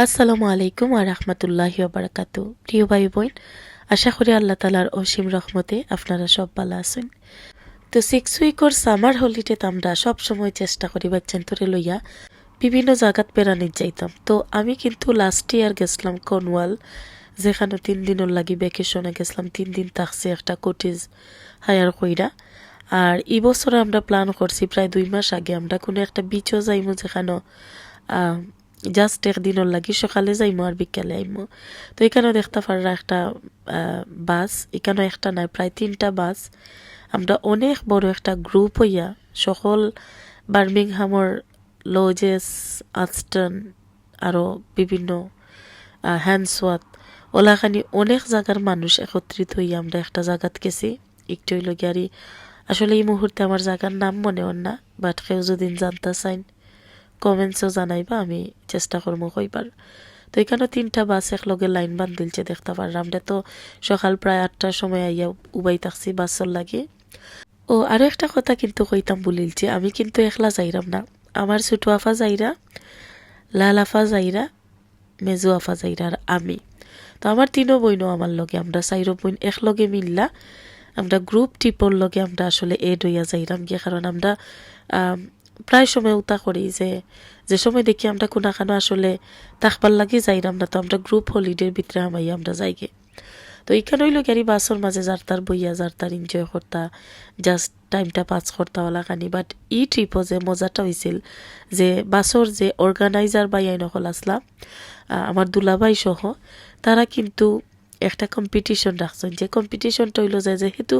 আসসালামু আলাইকুম আর রহমতুল্লাহি বারাকাতু প্রিয় ভাই বোন আশা করি আল্লাহ তালার অসীম রহমতে আপনারা সব ভালো আছেন। তো সিক্স উইকর সামার হলিডেতে আমরা সব সময় চেষ্টা করি বাচ্চান্তরে লইয়া বিভিন্ন জায়গাত বেড়ানির যাইতাম। তো আমি কিন্তু লাস্ট ইয়ার গেছিলাম কনওয়াল, যেখানে তিন দিনের লাগি ভ্যাকেশনে গেছিলাম, তিন দিন থাকছে একটা কোটেজ হায়ার কইরা। আর এই বছরে আমরা প্ল্যান করছি, প্রায় দুই মাস আগে আমরা কোনো একটা বিচও যাইমু যেখানে জাস্ট একদিনের লাগি সকালে যাইমু আর বিকালে আইমু। তো এখানে দেখতে পাররা একটা বাস। এখানে একটা নাই, প্রায় তিনটা বাস। আমরা অনেক বড় একটা গ্রুপ হইয়া সকল বার্মিংহামর লজেস আস্টন আরও বিভিন্ন হ্যান্ডসওয়াত, ওলাখানি অনেক জায়গার মানুষ একত্রিত হইয়া আমরা একটা জায়গাত গেছি। একটু হইল গিয়ারি। আসলে এই মুহূর্তে আমার জায়গার নাম মনে হন না বাট কেউ যদি জানতে চাইন। কমেন্টসও জানাইবা, আমি চেষ্টা করব কইবার। তো এখানে তিনটা বাস একলগে লাইন বান্ধিলছে দেখতে পারলাম। আমরা তো সকাল প্রায় আটটার সময় আইয়া উবাই থাকছি বাসর লাগে। ও আরও একটা কথা কিন্তু কইতাম বলিলছে, আমি কিন্তু একলা যাইরাম না। আমার ছোটো আফা যাইরা, লাল আফা যাইরা, মেজু আফা যাইরা আর আমি। তো আমার তিনও বইনও আমার লগে, আমরা চাইরো বইন একলগে মিললা, আমরা গ্রুপ টিপর লগে আমরা আসলে এড হইয়া যাইরাম গিয়ে। কারণ আমরা প্রায় সময় উতা করি যে যে সময় দেখি আমরা কোনাখানো আসলে তাকবার লাগে যাইরাম না তো আমরা গ্রুপ হলিডের ভিতরে আমাই, আমরা যাইগে তো এইখানে হইল গাড়ি বাসর মাঝে যার তার বইয়া, যার তার এনজয় করতা জাস্ট টাইমটা পাস করতা ওলা খানি। বাট ই ট্রিপও যে মজাটা হয়েছিল যে বাসর যে অর্গানাইজার বাই আইন হল আসলাম আমার দুলাভাই সহ, তারা কিন্তু একটা কম্পিটিশন রাখছেন। যে কম্পিটিশনটা হইল যায় যেহেতু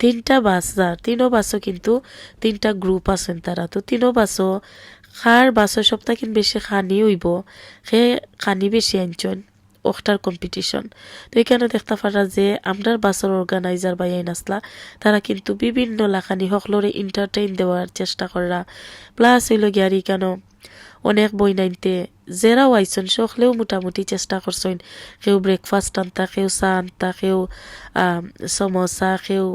তিনটা বাস যার তিনও বাসও কিন্তু তিনটা গ্রুপ আছেন তারা। তো তিনও বাসও খার বাসও সপ্তাহ কিন বেশি খানি হইব। সে খানি বেশি আনছেন ওখটার কম্পিটিশন তো এখানে দেখতে পারা যে আমরার বাসের অর্গানাইজার বা আইন আসলা, তারা কিন্তু বিভিন্ন লাখানি সকলরে এন্টারটেইন দেওয়ার চেষ্টা করা। প্লাস হইল গিয়ারি কেন অনেক বই নাইনতে জেরাও আইসন সকলেও মোটামুটি চেষ্টা করছেন। কেউ ব্রেকফাস্ট আনতা কেউ চা আনতা কেউ সমোসা কেউ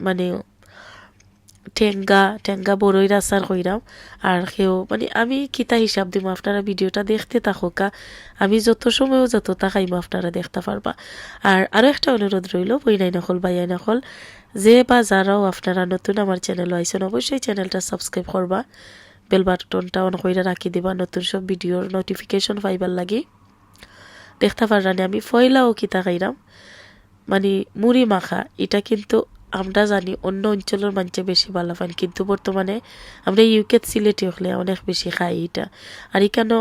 মানে ঠেঙ্গা ঠেঙ্গা বড়ই আচার কইরাম আর কেউ মানে আমি কিতা হিসাব দিব আপনারা ভিডিওটা দেখতে থাকা আমি যত সময়ও যত তাকাইম আপনারা দেখতে পারবা। আর আরও একটা অনুরোধ রইল বইনাই নকল বাইয়াই নকল যে বা যারাও আপনারা নতুন আমার চ্যানেল আইসেন অবশ্যই চ্যানেলটা সাবস্ক্রাইব করবা। বেল বাটনটা অন করে রাখি দিবা, নতুন সব ভিডিওর নোটিফিকেশন পাইবার লাগি। দেখতে পারানি আমি ফয়লাও কিতা খাইরাম মানে মুড়ি মাখা, এটা কিন্তু আমরা জানি অন্য অঞ্চলের মানুষে বেশি ভালো পান, কিন্তু বর্তমানে আমরা ইউকে সিলেটে হলে অনেক বেশি খাই এটা। আর এখানে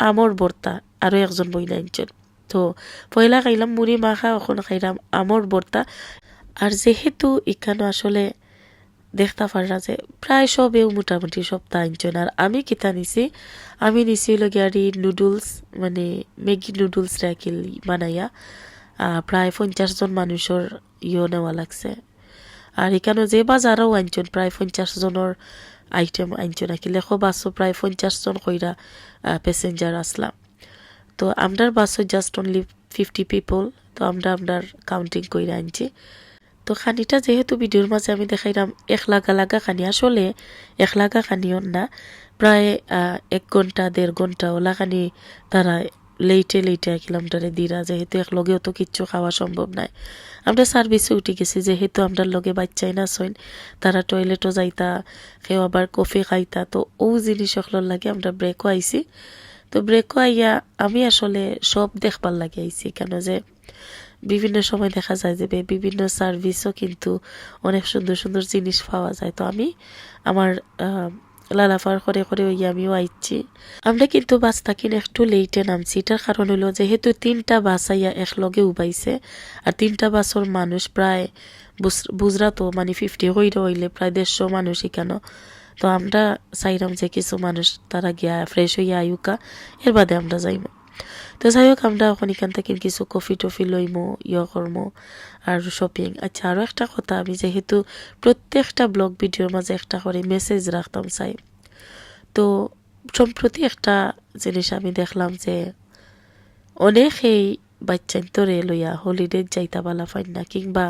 আমর বর্তা আরও একজন বইনা অঞ্চল তো পয়লা খাইলাম, মুড়ি মাখা এখন খাইলাম আমর বর্তা আর যেহেতু এখানে আসলে দেখতে পারা যে প্রায় সবেও মোটামুটি সপ্তাহ আনছেন আর আমি কিতা নিছি, আমি নিছি লগিয়ারি নুডলস মানে ম্যাগি নুডলস রাখিল বানাইয়া প্রায় পঞ্চাশ জন মানুষের ইয়ে নেওয়া লাগছে। আর এখানে যে বাজারও আনছেন প্রায় পঞ্চাশ জনের আইটেম আনছেন নাকি লেখো বাসও প্রায় পঞ্চাশ জন কইরা প্যাসেঞ্জার আসলাম। তো আমরার বাসও জাস্ট অনলি ফিফটি পিপল তো আমরা আমরার কাউন্টিং কইরা আনছি। তো খানিটা যেহেতু ভিডিওর মাঝে আমি দেখাইলাম এক লাগা লাগা খানি, আসলে এক লাগা খানিও না। প্রায় এক ঘণ্টা, দেড় ঘণ্টা ওলা খানি তারা লেইটে লেইটে কিলোমিটারে দিরা, যেহেতু এক লগেও তো কিচ্ছু খাওয়া সম্ভব নাই। আমরা সার্ভিসে উঠে গেছি, যেহেতু আমরা লগে বাচ্চাই না সইন, তারা টয়লেটও যাইতা, কেউ আবার কফি খাইতা, তো ও জিনিস সকলের লাগে আমরা ব্রেকও আইছি। তো ব্রেকও আইয়া আমি আসলে সব দেখবার লাগে আইছি, কেন যে বিভিন্ন সময় দেখা যায় যে বিভিন্ন সার্ভিসও কিন্তু অনেক সুন্দর সুন্দর জিনিস পাওয়া যায়। তো আমি আমার লালাফার করে করে ওই আমিও আইছি আমরা কিন্তু বাস থাকিন একটু লেটে নামছি। এটার কারণ হলো যেহেতু তিনটা বাস আইয়া একলগে উবাইছে, আর তিনটা বাসর মানুষ প্রায় বুজরা তো মানে ফিফটি হইলে হইলে প্রায় দেড়শো মানুষ এখানে তো আমরা চাইলাম যে কিছু মানুষ তারা গিয়া ফ্রেশ হইয়া আয়ুকা এর বাদে আমরা যাইব তো যাই হোক আমরা এখন এখান থেকে কিছু কফি টফি লইমো ইয়ে করমো আর শপিং আচ্ছা আরও একটা কথা, আমি যেহেতু প্রত্যেকটা ব্লগ ভিডিওর মাঝে একটা করে মেসেজ রাখতাম চাই। তো সম্প্রতি একটা জিনিস আমি দেখলাম যে অনেকেই বাচ্চান্তরে লইয়া হলিডে যাইতা বালা ফাইন না, কিংবা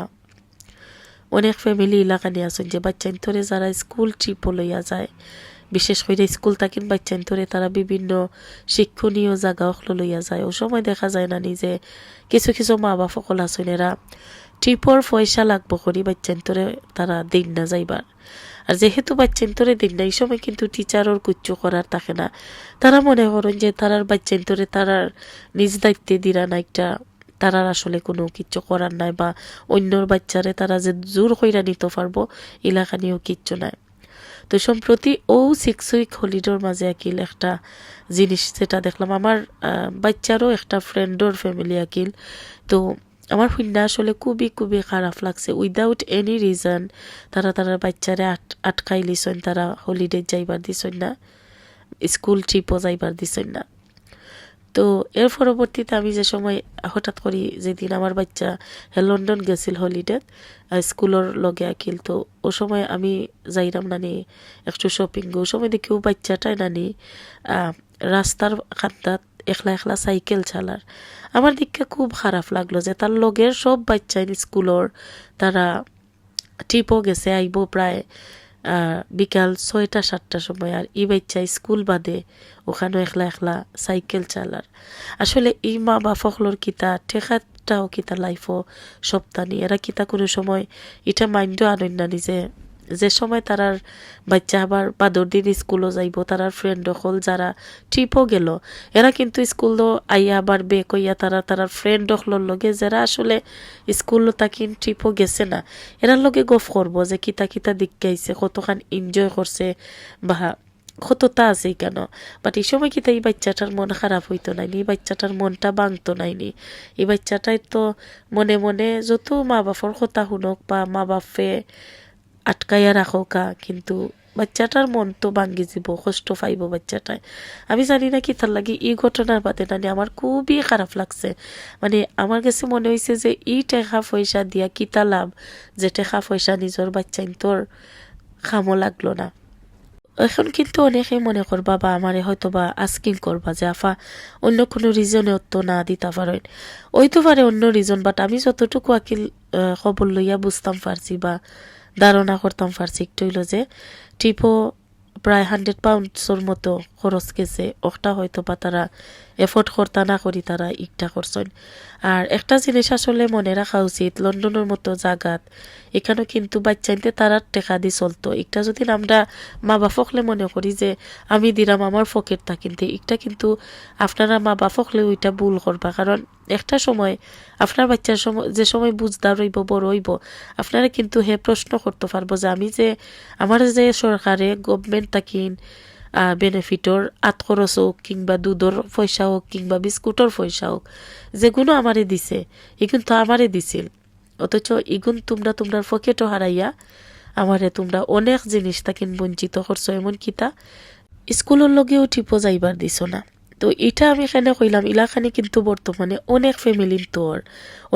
অনেক ফ্যামিলি এলাকা নিয়ে আসুন যে বাচ্চান্তরে যারা স্কুল ট্রিপও লইয়া যায়। বিশেষ করে স্কুল থাকিন বাচ্চান ধরে তারা বিভিন্ন শিক্ষণীয় জায়গা অখলো লইয়া যায়। ও সময় দেখা যায় না নিজে কিছু কিছু মা বাপ সকল আছেন এরা ট্রিপর পয়সা লাগবো করি বাচ্চান ধরে তারা দিন না যাইবার আর যেহেতু বাচ্চান ধরে দিন না এই সময় কিন্তু টিচারর কুচ্ছু করার থাকে না। তারা মনে করেন যে তারার বাচ্চান ধরে তারার নিজ দায়িত্বে দিরা না একটা তারার আসলে কোনো কিচ্ছু করার নাই বা অন্যর বাচ্চারে তারা যে জোর কইরা নিতে পারব এলাকা নিয়েও কিচ্ছু নাই। তো সম্প্রতি ও সিক্স উইক হলিডোর মাঝে আকিল একটা জিনিস যেটা দেখলাম। আমার বাচ্চারও একটা ফ্রেন্ডর ফ্যামিলি আকিল। তো আমার হুন্ডা আসলে খুবই খুবই খারাপ লাগছে। উইদাউট এনি রিজন তারা তারা বাচ্চারে আট, আটকাই লিছন তারা হলিডে যাইবার দিছেন না, স্কুল ট্রিপও যাইবার দিছেন না। তো এর পরবর্তীতে আমি যে সময় হঠাৎ করি যেদিন আমার বাচ্চা লন্ডন গেছিল হলিডে স্কুলের লগে আকিল, তো ও সময় আমি যাইরাম নানি একটু শপিং ও সময় দেখি ও বাচ্চাটাই নানি রাস্তার খান্দাত একলা একলা সাইকেল চালার আমার দিকটা খুব খারাপ লাগল যে তার লগের সব বাচ্চাই স্কুলের তারা ট্রিপও গেছে, আইব প্রায় বিকাল ছয়টা, সাতটা সময় আর ই বাচ্চা স্কুল বাদে ওখানে একলা একলা সাইকেল চালার। আসলে ই মা বা ফখলোর কিতা, ঠেকাটাও কিতা লাইফও সপ্তাহ নিয়ে। এরা কিতা কোনো সময় এটা মাইন্ডও আনেন না নিজে। যে সময় তারার বাচ্চা আবার বাদর দিন স্কুলও যাইব তারার ফ্রেন্ড হল যারা ট্রিপও গেল। এরা কিন্তু স্কুল স্কুলও আইয়া আবার বে কইয়া তারা তারার ফ্রেন্ড হলর লগে যারা আসলে স্কুল তাকিন ট্রিপও গেছে না। এরার লগে গফ করব যে কিতা কিতা দিক গাইছে, কতখান এনজয় করছে বা কতটা আছে কেন? বাট এই সময় কিতা এই বাচ্চাটার মন খারাপ হইতো নাইনি, এই বাচ্চাটার মনটা বাংতো নাইনি। এই বাচ্চাটাই তো মনে মনে যত মা বাপর কথা শুনক বা মা বাপে আটকাইয়া রাখোকা কিন্তু বাচ্চাটার মন তো ভাঙ্গি যাব, কষ্ট পাইব বাচ্চাটায় আমি জানি না কি তার লাগে এই ঘটনার বাদে নানি আমার খুবই খারাপ লাগছে। মানে আমার কাছে মনে হয়েছে যে ই টেকা পয়সা দিয়া কিতা লাভ, যে টেকা পয়সা নিজের বাচ্চাই তোর খামো লাগল না। এখন কিন্তু অনেকে মনে করবা বা আমারে হয়তো বা আস্কিং করবা যে, আফা, অন্য কোনো রিজনে তো না দিতে পারেন ওইতে পারে অন্য রিজন বাট আমি যতটুকু আকিল খবর লইয়া বুঝতাম পারছি বা ধারণা করতাম পারছি একটু হইল যে, টিপো প্রায় হান্ড্রেড পাউন্ডসর মতো খরচ গেছে, ওটা হয়তো বা তারা এফোর্ড করতা না করি তারা ইকটা করছেন। আর একটা জিনিস আসলে মনে রাখা উচিত, লন্ডনের মতো জাগাত, এখানেও কিন্তু বাচ্চাইতে তারা টেকা দি চলতো। একটা যদি আমরা মা বাপকলে মনে করি যে, আমি দিলাম আমার পকেট তা কিন্তু একটা কিন্তু আপনারা মা বাপকলে ওইটা ভুল করবা। কারণ একটা সময় আপনার বাচ্চার সময় যে সময় বুঝদার রইব, বড় হইব, আপনারা কিন্তু হে প্রশ্ন করতে পারব যে আমি যে আমার যে সরকারে গভর্নমেন্ট তাকিন বেনিফিটর আত খরচ হোক কিংবা দুধর পয়সা হোক কিংবা বিস্কুটর পয়সা হোক যেগুলো আমারে দিছে এগুলো তো আমারে দিছিল। অথচ ইগুন তোমরা তোমরার পকেটও হারাইয়া আমারে তোমরা অনেক জিনিস তাকিন বঞ্চিত করছ এমন কিতা স্কুলের লগেও টিপো যাইবার দিছ না। তো এটা আমি এখানে কইলাম, ইলাখানি কিন্তু বর্তমানে অনেক ফ্যামিলির তোর,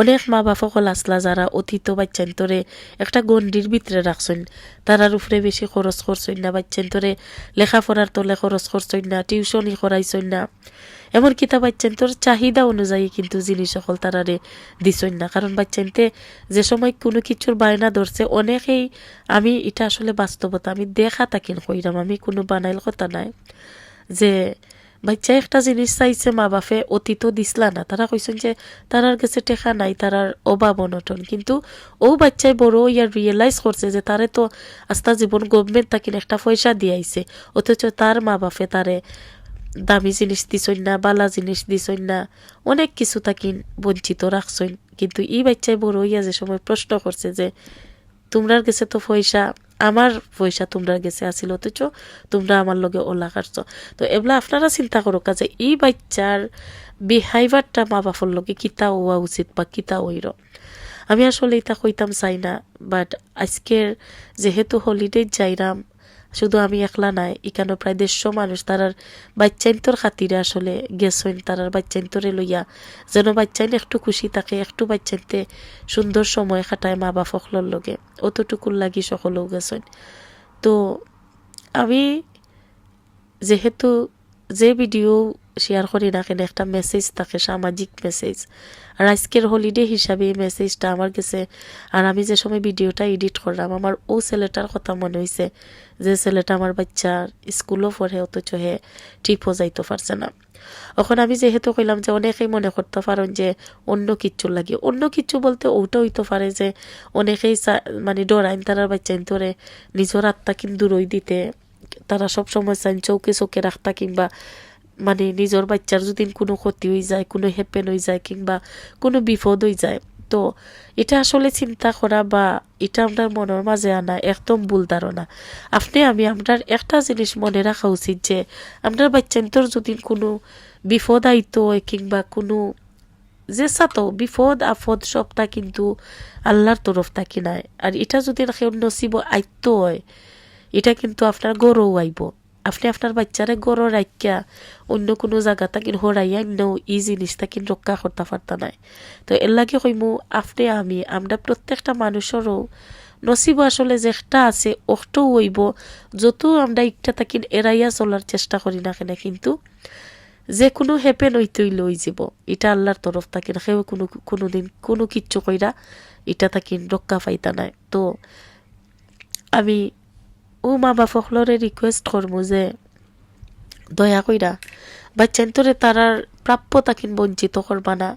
অনেক মা বাপকল আসলা যারা অতীত বাচ্চান্তরে একটা গণ্ডির ভিতরে রাখছেন তারার উপরে বেশি খরচ করছেন না বাচ্চান্তরে লেখাপড়ার তলে খরচ করছেন না, টিউশনই করাইছেন না। এমন কিতা বাচ্চান্তর চাহিদা অনুযায়ী কিন্তু জিনিস সকল তারারে দিছেন না। কারণ বাচ্চান্তে যে সময় কোনো কিছুর বায়না ধরছে, অনেকেই আমি এটা আসলে বাস্তবতা, আমি দেখা তাকিন কইরাম, আমি কোনো বানাইল কথা নাই যে বাচ্চা একটা জিনিস চাইছে মা বাপে অতীত দিসলা না। তারা কইছেন যে, তারার কাছে টেকা নাই, তারার অভাব অনটন। কিন্তু ও বাচ্চাই বড় ইয়ার রিয়েলাইজ করছে যে, তারে তো আস্তা জীবন গভর্নমেন্ট তাকিন একটা পয়সা দিয়াইছে। অথচ তার মা বাপে তারে দামি জিনিস দিছইন না, বালা জিনিস দিছইন না, অনেক কিছু তাকিন বঞ্চিত রাখছইন। কিন্তু ই বাচ্চাই বড় হইয়া যে সময় প্রশ্ন করছে যে, তোমরার কাছে তো পয়সা আমার পয়সা তোমরা গেছে আসিল অথচ তোমরা আমার লগে ওলা কাটছ। তো এগুলা আপনারা চিন্তা করো কাজে এই বাচ্চার বিহাইভারটা মা বাপর লগে কিতা হওয়া উচিত বা কিতা ওইর আমি আসলে এটা কইতাম চাই না বাট আজকের যেহেতু হলিডে যাইরাম শুধু আমি একলা নাই, এখানে প্রায় দেড়শো মানুষ, তারার বাচ্চাইন্তর খাতিরে আসলে গেছেন, তারার বাচ্চাইন্তরে লইয়া। যেন বাচ্চাইন একটু খুশি থাকে, একটু বাচ্চাইতে সুন্দর সময় খাটায় মা বাপ সকলের লগে। অতটুকুর লাগি সকলেও গেছেন। তো আমি যেহেতু যে ভিডিও শেয়ার করি না, কেন একটা মেসেজ থাকে, সামাজিক মেসেজ আর আজকের হলিডে হিসাবে এই মেসেজটা আমার কাছে, আর আমি যে সময় ভিডিওটা এডিট করলাম, আমার ও ছেলেটার কথা মনে হয়েছে যে ছেলেটা আমার বাচ্চার স্কুলও পড়ে, অথচ হে টিপও যাইতে পারছে না। এখন আমি যেহেতু কইলাম যে অনেকেই মনে করতে পারেন যে অন্য কিচ্ছু লাগে, অন্য কিচ্ছু বলতে ওটা হইতে পারে যে অনেকেই মানে ডরাইন তারার বাচ্চাইন তোরে নিজের আত্মা কিন্তু রই দিতে, তারা সব সময় চান চৌকে চৌকে রাখতা কিংবা মানে নিজের বাচ্চার যদি কোনো ক্ষতি হয়ে যায়, কোনো হেপেন হয়ে যায় কিংবা কোনো বিপদ হয়ে যায়, তো এটা আসলে চিন্তা করা বা এটা আপনার মনের মাঝে আনা একদম ভুল ধারণা আপনি আমি আপনার একটা জিনিস মনে রাখা উচিত যে আপনার বাচ্চান্তর যদি কোনো বিপদ আইতো কিংবা কোনো যে সাতো বিপদ, আপদ সবটা কিন্তু আল্লাহর তরফ থাকি নাই। আর এটা যদি কেউ নসিব আইতো হয়, এটা কিন্তু আপনার গরও আইব। আপনি আপনার বাচ্চারে গরো রাখিয়া অন্য কোনো জায়গা থাকি হরাইয়া অন্য ই জিনিসটা কিন্তু রক্ষা করতে পারতা নাই। তো এর লাগে কইমু, আপনি, আমি, আমরা প্রত্যেকটা মানুষেরও নসিব আসলে যেটা আছে অষ্টও হইব, যত আমরা একটা থাকি এড়াইয়া চলার চেষ্টা করি না কেন, কিন্তু যে কোনো হেপেন হইতেই লই যাব। এটা আল্লাহর তরফ থাকি না সেও কোনো কোনো দিন কোনো কিচ্ছু কইরা এটা থাকি রক্ষা পাইতা নাই। তো আমি ও মা বাপকলরে রিকোয়েস্ট করব যে, দয়া কইরা বাচ্চান্তরে তারার প্রাপ্য তাকিন বঞ্চিত করবা না।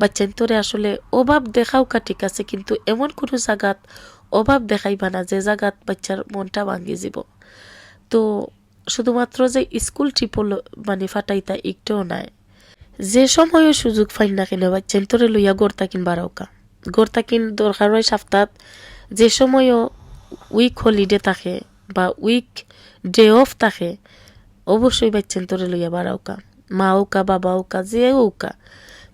বাচ্চান্তরে আসলে অভাব দেখাও কা ঠিক আছে, কিন্তু এমন কোনো জায়গাত অভাব দেখাইবা না যে জায়গাত বাচ্চার মনটা ভাঙ্গি যাব। তো শুধুমাত্র যে স্কুল ট্রিপল মানে ফাটাইতা একটাও নাই। যে সময়ও সুযোগ পাই না কেন বাচ্চান্তরে লইয়া গড় তাকিন বারাওকা গড় তাকিন দরকার হয় সপ্তাহ যে সময়ও উইক হলিডে থাকে বা উইক ডে অফ থাকে, অবশ্যই বাচ্চান্তরে লইয়া বাড়াওকা। মা ওকা, বাবা ওকা, যে ওকা,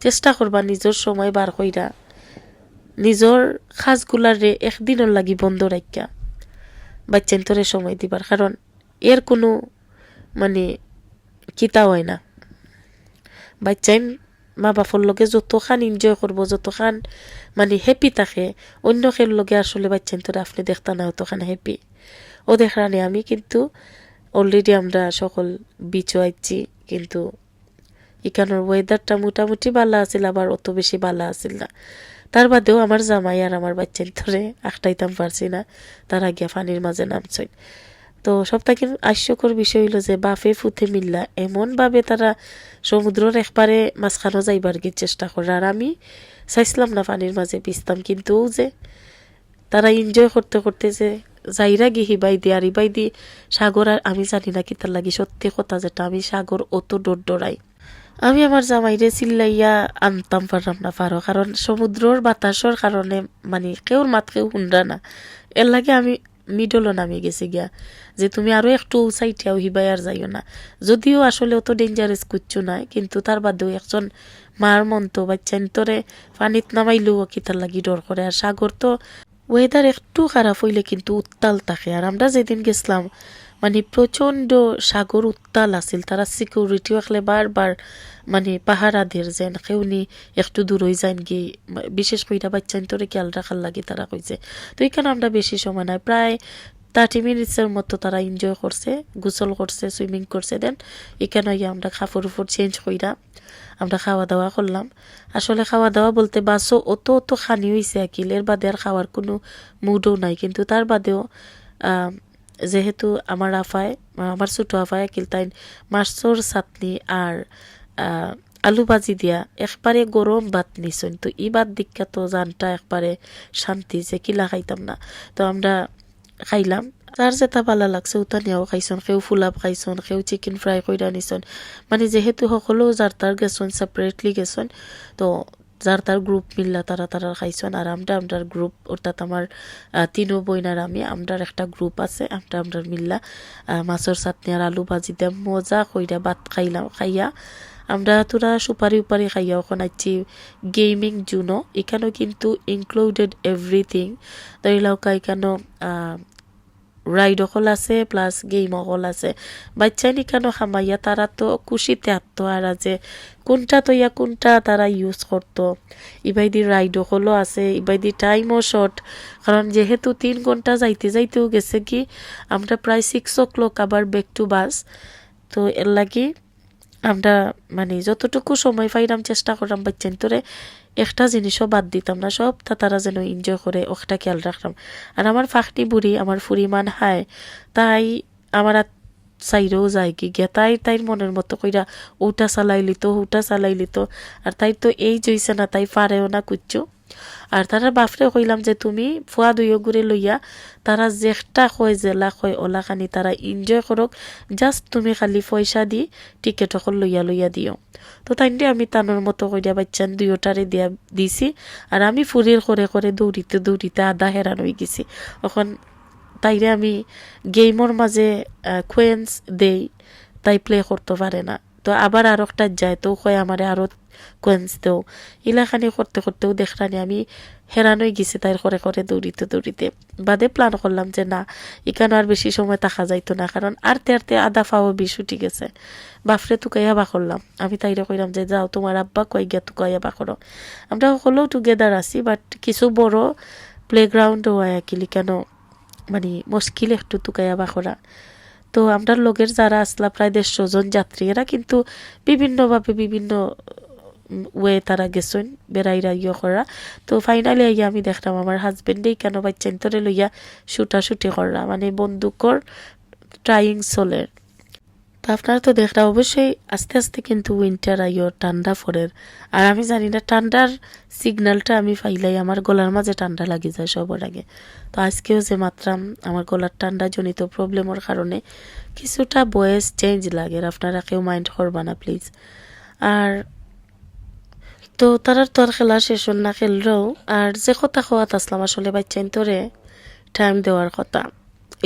চেষ্টা করবা নিজের সময় বার কইরা নিজের সাজগুলারে একদিনের লাগি বন্ধ রাখিয়া বাচ্চান্তরে সময় দিবার। কারণ এর কোনো মানে কিতা হয় না। বাচ্চাইন মা বাপর লগে যতখান এনজয় করব, যতখান মানে হ্যাপি থাকে অন্য খের লগে আসলে বাচ্চাইন তোরা আপনি দেখতা না অতখান হ্যাপি ও দেখরানি আমি কিন্তু অলরেডি আমরা সকল বিচও আইছি কিন্তু এখানের ওয়েদারটা মোটামুটি ভালো আছিল, আবার অত বেশি ভালো আছিল না। তার বাদেও আমার জামাই আর আমার বাচ্চার ধরে আখটাইতাম পারছি না, তারা গিয়া পানির মাঝে নামছেন তো সবথেকে হাস্যকর বিষয় হইল যে বাফে ফুথে মিল্লা, এমনভাবে তারা সমুদ্রের একবারে মাঝখানো যাইবার গিয়ে চেষ্টা করে। আর আমি চাইছিলাম না পানির মাঝে পিসতাম কিন্তু যে, তারা এনজয় করতে করতে যে যাইরা গি হিবাই দি আর ইবাই দি সাগর আর আমি জানি না কি তার লাগি। সত্যি কথা যেটা, আমি সাগর অত ডোর ডরাই আমি আমার জামাইরে চিল্লাইয়া আনতাম পারলাম না পারো, কারণ সমুদ্রর বাতাসর কারণে মানে কেউর মাত কেউ শুনরা না। এর লাগে আমি মিডলও নামে গেছি গিয়া, যে তুমি আরও একটু সাইটিয়াও হিবাই আর যাইও না। যদিও আসলে অত ডেঞ্জারাস কুচ্ছু নাই, কিন্তু তার বাদেও একজন মার মন তো বাচ্চা তোরে পানিত নামাইলেও কি তার লাগি ডর করে আর সাগর তো ওয়েদার একটু খারাপ হইলে কিন্তু উত্তাল থাকে। আর আমরা যেদিন গেছিলাম মানে প্রচণ্ড সাগর উত্তাল আছিল, তারা সিকিউরিটিও একলে বারবার মানে পাহারা দের যেন কেউনি একটু দূর হয়ে যান গি বিশেষ কইরা বাচ্চান তোরে খেয়াল রাখার লাগে তারা কইছে। তো এখানে আমরা বেশি সময় নাই, প্রায় থার্টি মিনিটসের মতো তারা এনজয় করছে, গোসল করছে সুইমিং করছে। দেন এখানে গিয়ে আমরা কাপড় উপর চেঞ্জ কইরা আমরা খাওয়া দাওয়া করলাম। আসলে খাওয়া দাওয়া বলতে বাসও অত অত খানি হয়েছে আকিল। এর বাদে আর খাওয়ার কোনো মুডও নাই। কিন্তু তার বাদেও যেহেতু আমার আফায়, আমার ছোটো আফায় আকিল, তাই মাছর চাটনি আর আলু ভাজি দিয়া একবারে গরম ভাত নিছেন। তো ই ভাত দীক্ষা তো জানটা একবারে শান্তি যে কিলা খাইতাম না। তো আমরা খাইলাম। যার যেটা ভালো লাগছে ওটা নিয়েও খাইছন কেউ ফুলাপ খাইছন কেউ চিকেন ফ্রাই কইরা নিছন মানে যেহেতু সকলো যার তার গেছন সেপারেটলি গেছন তো যার তার গ্রুপ মিললা তারা তারা খাইছন আর আমরা আমরার গ্রুপ অর্থাৎ আহ, তিনো বইনার আমি আমরার একটা গ্রুপ আছে আমরা আমরার মিল্লা মাছের চাটনি আর আলু ভাজি দিয়ে মজা কইরা ভাত খাইলাম খাইয়া আমরা তোরা সুপারি উপারি খাইয়া ওখানে আছি গেমিং জুনো এখানেও কিন্তু ইনক্লুডেড এভরিথিং ধরি লওকা এখানেও রাইড অকল আছে প্লাস গেম অকল আছে। বাচ্চা নিকানো খামাইয়া? তারা তো খুশিতে আত্ম আর যে, কোনটা তো ইয়া, কোনটা তারা ইউজ করতো। ইবাইদি রাইড অকলও আছে, ইবাইদি টাইমও শর্ট কারণ যেহেতু তিন ঘণ্টা যাইতে যাইতেও গেছে কি, আমরা প্রায় সিক্স ও ক্লক আবার ব্যাক টু বাস তো এর লাগি আমরা মানে যতটুকু সময় পাইলাম চেষ্টা করলাম বাচ্চান তোরে, একটা জিনিসও বাদ দিতাম না, সব তারা যেন এনজয় করে ওটা খেয়াল রাখলাম আর আমার ফাঁকনি বুড়ি আমার ফুরিমান হায়, তাই আমার আর চাইরেও যায় কি গিয়া, তাই তাইর মনের মতো কইরা ওটা চালাই লিত ওটা চালাই লিত আর তাই তো এই জইছে না, তাই পারেও না কুচ্ছু আর তারা বাপরে কইলাম যে তুমি ফুয়া দুইও ঘুরে লইয়া তারা যেটা কয় জেলা কয় ওলা খানি তারা এনজয় করক জাস্ট তুমি খালি পয়সা দি টিকেট অকল লইয়া লইয়া দিও। তো তাইনটি আমি তানোর মতো কইয়া বাচ্চান দুইটারে দিয়া দিছি, আর আমি ফুরির করে করে দৌড়িতে দৌড়িতে আধা হেরান হয়ে গেছি। এখন তাইরে আমি গেমর মাঝে কুয়েন্স দেই, তাই প্লে করতে পারে না। তো আবার আর একটা যায়, তো কয় আমারে আরও কোয়েন্স দেও। ইলাখানি করতে করতেও দেখরানি আমি হেরানোই গেছি তাই করে করে দৌড়িতে দৌড়িতে বাদে প্ল্যান করলাম যে না এখানে আর বেশি সময় থাকা যাইতো না, কারণ আরতে আরতে আদা ফাও বিষ উঠি গেছে। বাফরে তুকাইয়া বা করলাম। আমি তাইরে কইলাম যে যাও, তোমার আব্বা কই গিয়া তুকাইয়া বা করো আমরা সকলেও টুগেদার আছি বাট কিছু বড় প্লেগ্রাউন্ডও আয়া কিলি কেন মানে মুশকিল একটু তুকাইয়া বা করা। তো আমরা লোকের যারা আসলা, প্রায় দেড়শো জন যাত্রী, এরা কিন্তু বিভিন্নভাবে বিভিন্ন ওয়ে তারা গেছেন, বেড়াইরা ইয়ে করা তো ফাইনালি আইয়া আমি দেখলাম আমার হাজবেন্ডেই কেন বাচ্চা লইয়া শুটাশুটি করা মানে বন্দুকর ট্রাইং সোলের তো আপনারা তো দেখরা অবশ্যই আস্তে আস্তে কিন্তু উইন্টার আইও ঠান্ডা ফরের আর আমি জানি না, ঠান্ডার সিগন্যালটা আমি পাইলাই, আমার গলার মাঝে ঠান্ডা লাগি যায় সবার আগে। তো আজকেও যে মাত্রাম আমার গলার ঠান্ডা জনিত প্রবলেমের কারণে কিছুটা বয়েস চেঞ্জ লাগে আপনারা কেউ মাইন্ড করবা না প্লিজ আর তো তারার তো আর খেলা শেষ না খেললেও আর যে কথা খাওয়াত আসলাম আসলে বাচ্চাইন তোরে টাইম দেওয়ার কথা।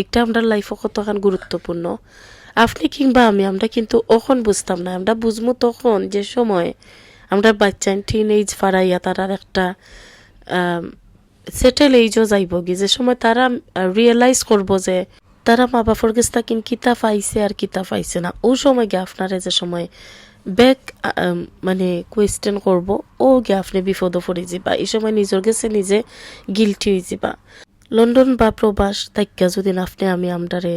একটা আমরা লাইফও কতখান গুরুত্বপূর্ণ আপনি কিংবা আমি, আমরা কিন্তু ওখন বুঝতাম না। আমরা বুঝব তখন যে সময় আমরা বাচ্চান টিন এইজ ফারাইয়া তারার একটা সেটেল এইজও যাইব কি যে সময় তারা রিয়েলাইজ করব যে তারা মা বাপর কাছ থেকে কিতা পাইছে আর কিতা পাইছে না। ও সময় গিয়ে আপনারা যে সময় ব্যাক মানে কোয়েশ্চেন করব, ও গিয়ে আপনি বিপদ পড়ে যাবা এই সময় নিজের কাছে নিজে গিলটি হয়ে যাবা লন্ডন বা প্রবাস তাইকা যদি আপনি, আমি আমরারে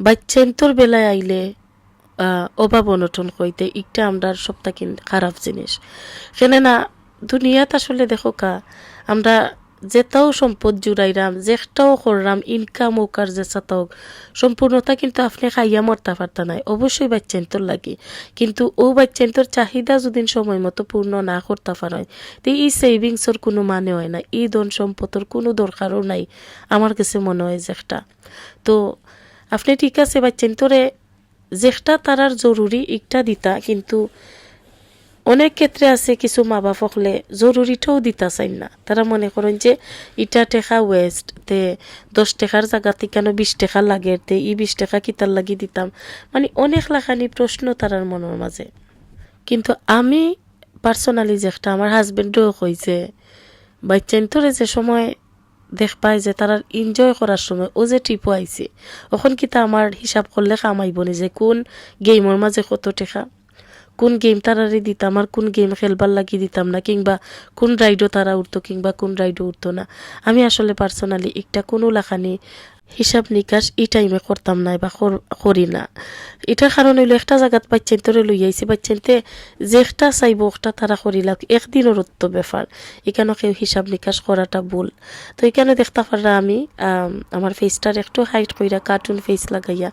বাচ্চান্তর বেলায় আইলে অভাব অনটন কইতে একটা আমরার সপ্তাহ খারাপ জিনিস। কেন না দুনিয়াত আসলে দেখো কা, আমরা যেটাও সম্পদ জুড়াইরাম, যেটাও কররাম ইনকাম হোক আর যে হোক, সম্পূর্ণতা কিন্তু আপনি খাইয়া মরতে পারতা নাই। অবশ্যই বাচ্চান্তর লাগে। কিন্তু ও বাচ্চান্তর চাহিদা যদি সময় মতো পূর্ণ না করতে পারেন তো এই সেভিংসর কোনো মানে হয় না। এই ধন সম্পদর কোনো দরকারও নাই, আমার কাছে মনে হয় যেটা তো আপনি ঠিক আছে বাচ্চান্তরে যেটা তারার জরুরি একটা দিতা, কিন্তু অনেক ক্ষেত্রে আছে কিছু মা বাপ হলে জরুরিটাও দিতা চাই না। তারা মনে করেন যে ইটা টেকা ওয়েস্ট তে দশ টাকার জায়গাতে কেন বিশ টাকা লাগে, তে ই বিশ টাকা কিতার লাগি দিতাম। মানে অনেক লাখানি প্রশ্ন তারার মনের মাঝে। কিন্তু আমি পার্সোনালি যেটা আমার হাজবেন্ডও কইছে বাচ্চান্তরে যে সময় দেখ পাই যে তারা এনজয় করার সময় ও যে টিপো আইছে, ওখন কিতা আমার হিসাব করলে কামাইব নি যে কোন গেমের মাঝে কত টেকা? কোন গেম তারারে দিতাম আর কোন গেম খেলবার লাগিয়ে দিতাম না, কিংবা কোন রাইডও তারা উঠতো কিংবা কোন রাইডও উঠতো না। আমি আসলে পার্সোনালি একটা কোনো লেখানি হিসাব নিকাশ এই টাইমে করতাম না বা করি না। এটার কারণ হইল একটা জায়গাত বাচ্চান তোরে লই আইসি বাচ্চানতে যেটা চাইব ওটা তারা করিলাম একদিনের উত্ত ব্যাপার। এখানে কেউ হিসাব নিকাশ করাটা ভুল। তো এখানে দেখতে পারা আমি আমার ফেসটার একটু হাইট কইরা কার্টুন ফেস লাগাইয়া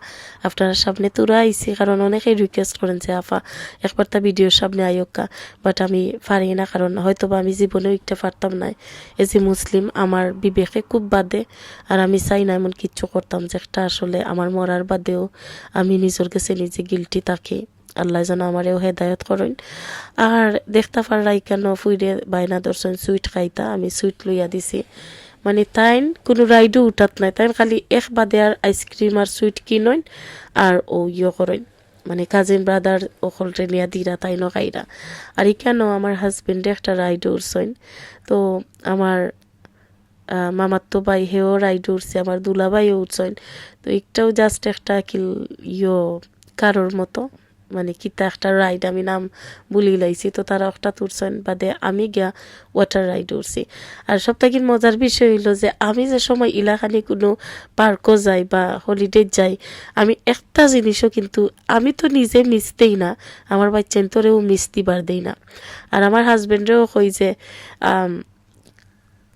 আপনার সামনে তোরা আইসি কারণ অনেকেই রিকোয়েস্ট করেন যে, আফা, একবার তা ভিডিওর সামনে আয়োকা বাট আমি পারি না, কারণ হয়তো বা আমি জীবনেও একটা পারতাম না এজ এ মুসলিম, আমার বিবেকে খুব বাদে, আর আমি চাই না এমন কিচ্ছু করতাম যে একটা আসলে আমার মরার বাদেও আমি নিজের কাছে নিজে গিলটি থাকি। আল্লাহ যেন আমারেও হেদায়ত করেন। আর দেখতে পারাই কেন ফুইরে বাইনা দর্শন সুইট খাইতা, আমি সুইট লইয়া দিছি। মানে তাইন কোনো রাইডও উঠাত নাই। তাইন খালি এক বাদে আর আইসক্রিম আর সুইট কিনইন আর ও ইয়ে করেন। মানে কাজিন ব্রাদার ওখলরে নিয়া দিরা তাই নখাইরা আর কেন আমার হাজবেন্ডে একটা রাইড উঠছেন? তো আমার মামার তো ভাই হেও রাইড উঠছে, আমার দুলাভাইও উঠছেন। তো একটাও জাস্ট একটা কিল ইয়ো কারোর মতো মানে কিতা একটা রাইড আমি নাম বুলি লাইছি। তো তারা একটা তুরছেন, বাদে আমি গিয়া ওয়াটার রাইড উঠছি। আর থেকে মজার বিষয় হইল যে, আমি যে সময় ইলাখানি কোনো পার্কও যাই বা হলিডে যাই, আমি একটা জিনিসও কিন্তু আমি তো নিজে মিশতেই না, আমার বাচ্চান্তরেও মিশতি বার দেই না। আর আমার হাজবেন্ডেও কই যে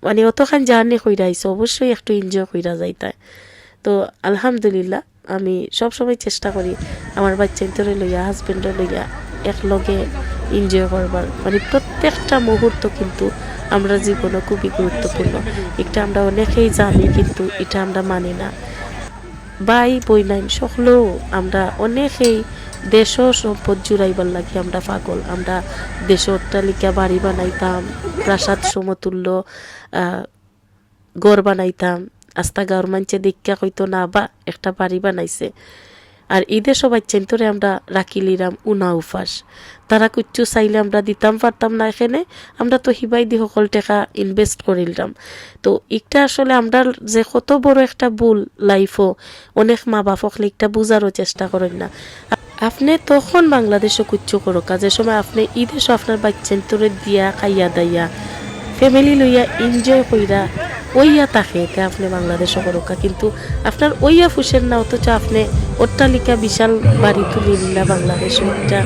মানে অতখান জার্নি কইরা আইসো অবশ্যই একটু এনজয় কইরা যাইতায় তো আলহামদুলিল্লাহ, আমি সব সময় চেষ্টা করি আমার বাচ্চান্তরে লইয়া হাজবেন্ডে লইয়া একলগে এনজয় করবার। মানে প্রত্যেকটা মুহূর্ত কিন্তু আমরা জীবনে খুবই গুরুত্বপূর্ণ। এটা আমরা অনেকেই জানি, কিন্তু এটা আমরা মানি না। বাই বই নাইন সকলেও আমরা অনেকেই দেশ সম্পদ জুড়াইবার লাগি আমরা পাগল। আমরা দেশ অট্টালিকা বাড়ি বানাইতাম, প্রাসাদ সমতুল্য গড় বানাইতাম। আস্তা গাঁর মানছে দীক্ষা হইতো না বা, একটা বাড়ি বানাইছে। আর ঈদে সবাই চেন্তরে আমরা রাখিলিরাম উনা উফাস। তারা কুচ্ছু চাইলে আমরা দিতাম, পারতাম না এখানে। আমরা তো হিবাই দি সকল টাকা ইনভেস্ট করিলাম তো একটা আসলে আমরা যে কত বড় একটা ভুল লাইফও অনেক মা বাপক একটা বুঝারও চেষ্টা করেন না। আপনি তখন বাংলাদেশে কুচ্ছু করো, কাজের সময় আপনি ঈদেশও আপনার বাচ্চান্তরে দিয়া, খাইয়া দাইয়া ফ্যামিলি লইয়া এনজয় কইরা ওইয়া তাকে তে আপনি বাংলাদেশও করোকা কিন্তু আপনার ওইয়া ফুসের না, অথচ আপনি অট্টালিকা বিশাল বাড়ি তুলে নিলা বাংলাদেশে, একটা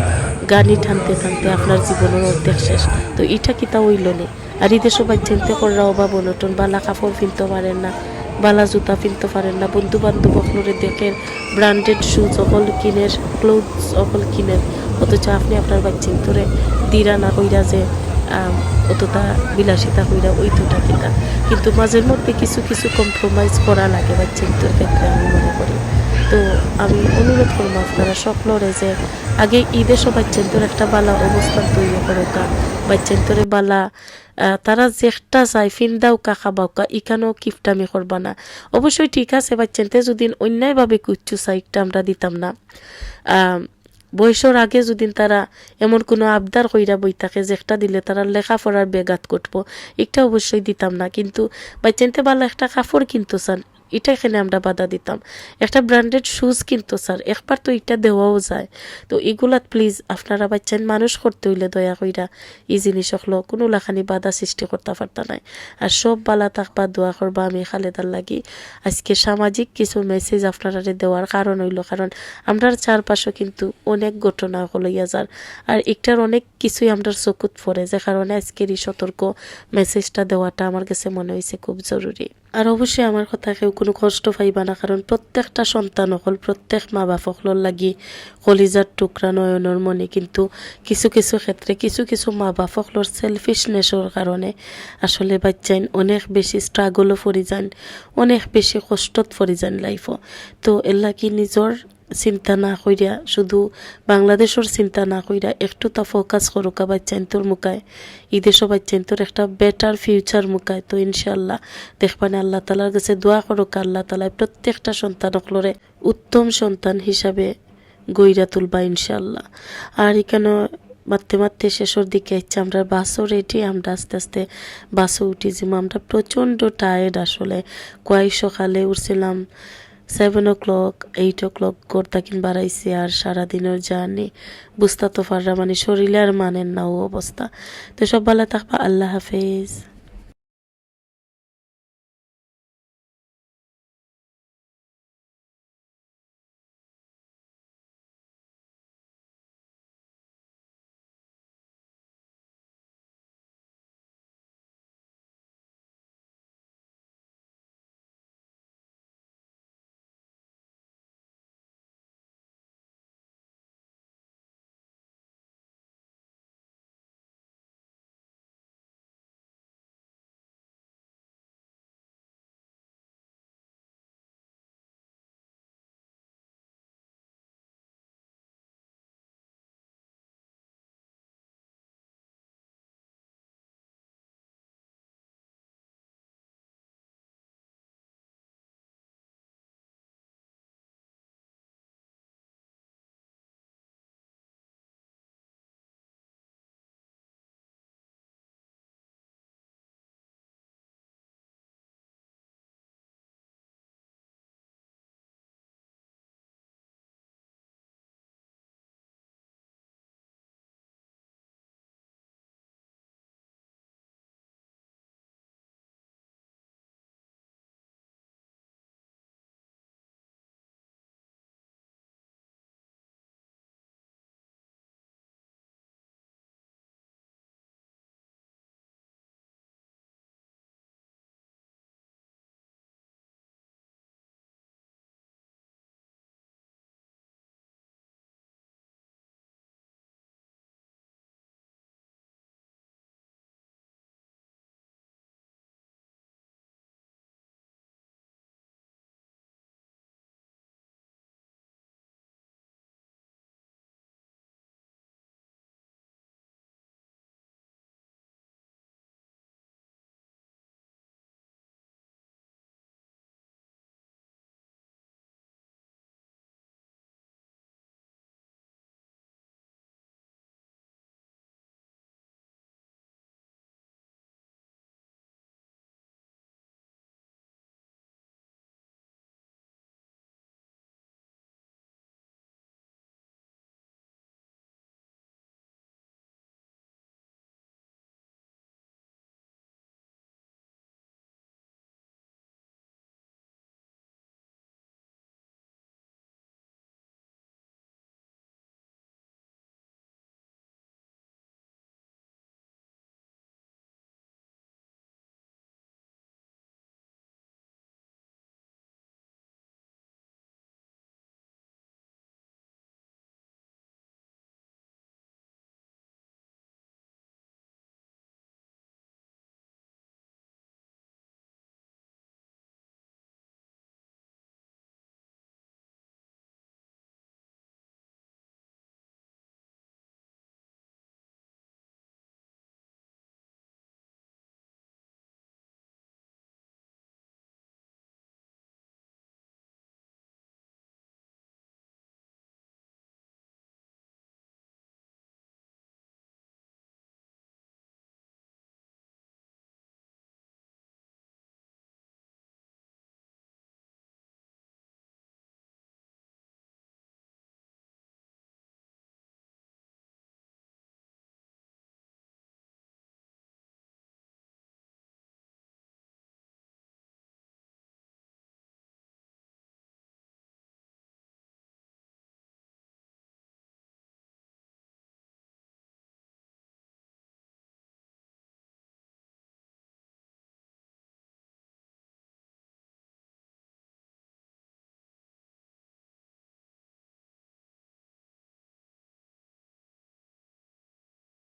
গানি টানতে টানতে আপনার জীবনের অর্ধেক শেষ। তো এটা কিতা হইল নে? আর এই দেশও বাচ্চান্তে করা অভাব, অনটন, বালা কাপড় কিনতে পারেন না। বালা জুতা কিনতে পারেন না। বন্ধু বান্ধব আপনারে দেখেন ব্র্যান্ডেড শুজ অকল কিনের ক্লোথস অকল কিনেন। অথচ আপনি আপনার বাচ্চান্তরে দিরা না কইরা যে অতটা বিলাসিতা কইরা ওই দুটা কিতা কিন্তু মাঝের মধ্যে কিছু কিছু কম্প্রোমাইজ করা লাগে বাচ্চান্তর ক্ষেত্রে আমি মনে করি। তো আমি অনুরোধ করব আপনারা সকলরে যে, আগে ঈদে সবাই বাচ্চান্তর একটা বালা অবস্থান তৈরি করোকা। বাচ্চান্তরে বালা তারা যেটা চাই ফিন্দাও কা খাবাও কা, ইখানেও কিফটামি করবা না। অবশ্যই ঠিক আছে বাচ্চান্তে যদি অন্যায়ভাবে কুচ্ছু সাইডটা আমরা দিতাম না। বয়সর আগে যদি তারা এমন কোনো আবদার কইরা বই থাকে যেটা দিলে তারা লেখাপড়ার বেগাত করব এটা অবশ্যই দিতাম না। কিন্তু বাচ্চান্তে বালা একটা কাপড় কিনতো স্যার এটা এখানে আমরা বাধা দিতাম। একটা ব্র্যান্ডেড শুজ কিন্তু স্যার একবার তো এটা দেওয়াও যায়। তো এগুলাত প্লিজ আপনারা বাচ্চান, মানুষ করতে হইলে দয়া কইরা এই জিনিস হলো কোনো লাখানি বাধা সৃষ্টি করতে পারতা নাই। আর সব বালা থাকবা দোয়া করবা আমি খালেদার লাগি। আজকে সামাজিক কিছু মেসেজ আপনারা দেওয়ার কারণ হইল, কারণ আমরার চারপাশে কিন্তু অনেক ঘটনা হলইয়া যার। আর একটার অনেক কিছুই আমরার চকুত পড়ে, যে কারণে আজকের এই সতর্ক মেসেজটা দেওয়াটা আমার কাছে মনে হয়েছে খুব জরুরি। আর অবশ্যই আমার কথা কেউ কোনো কষ্ট পাইবা না, কারণ প্রত্যেকটা সন্তান হল প্রত্যেক মা বাপ হকলর লাগি কলিজার টুকরা নয়নের মনে কিন্তু কিছু কিছু ক্ষেত্রে কিছু কিছু মা বাপ হকলর সেলফিশনেসের কারণে আসলে বাচ্চাইন অনেক বেশি স্ট্রাগলও পড়ি যান, অনেক বেশি কষ্টত পড়ি যান লাইফও তো এর লাগি নিজর চিন্তা না কইরা, শুধু বাংলাদেশের চিন্তা না কইরা একটু তা ফোকাস করুকা বাচ্চাইন্তর মুখায় ইদেশও বাচ্চাইন্তর একটা বেটার ফিউচার মুখায় তো ইনশাল্লাহ দেখবানে আল্লাহ তালার কাছে দোয়া করুক, আল্লাহ তালায় প্রত্যেকটা সন্তান অকলরে উত্তম সন্তান হিসাবে গইরা তুলবা ইনশাল্লাহ আর এখানে মারতে মারতে শেষের দিকে ইচ্ছা আমরা বাসও রেডি আমরা আস্তে আস্তে বাসও উঠি যে আমরা প্রচণ্ড টায়ার্ড আসলে। কয়েক সকালে উঠছিলাম seven o'clock eight o'clock করতা কিন বাড়াইছে আর সারাদিনের জার্নি। বুঝতা তো ফাররা মানে শরীরে আর মানেন না ও অবস্থা। তো সব ভালো থাকবা, আল্লাহ হাফেজ।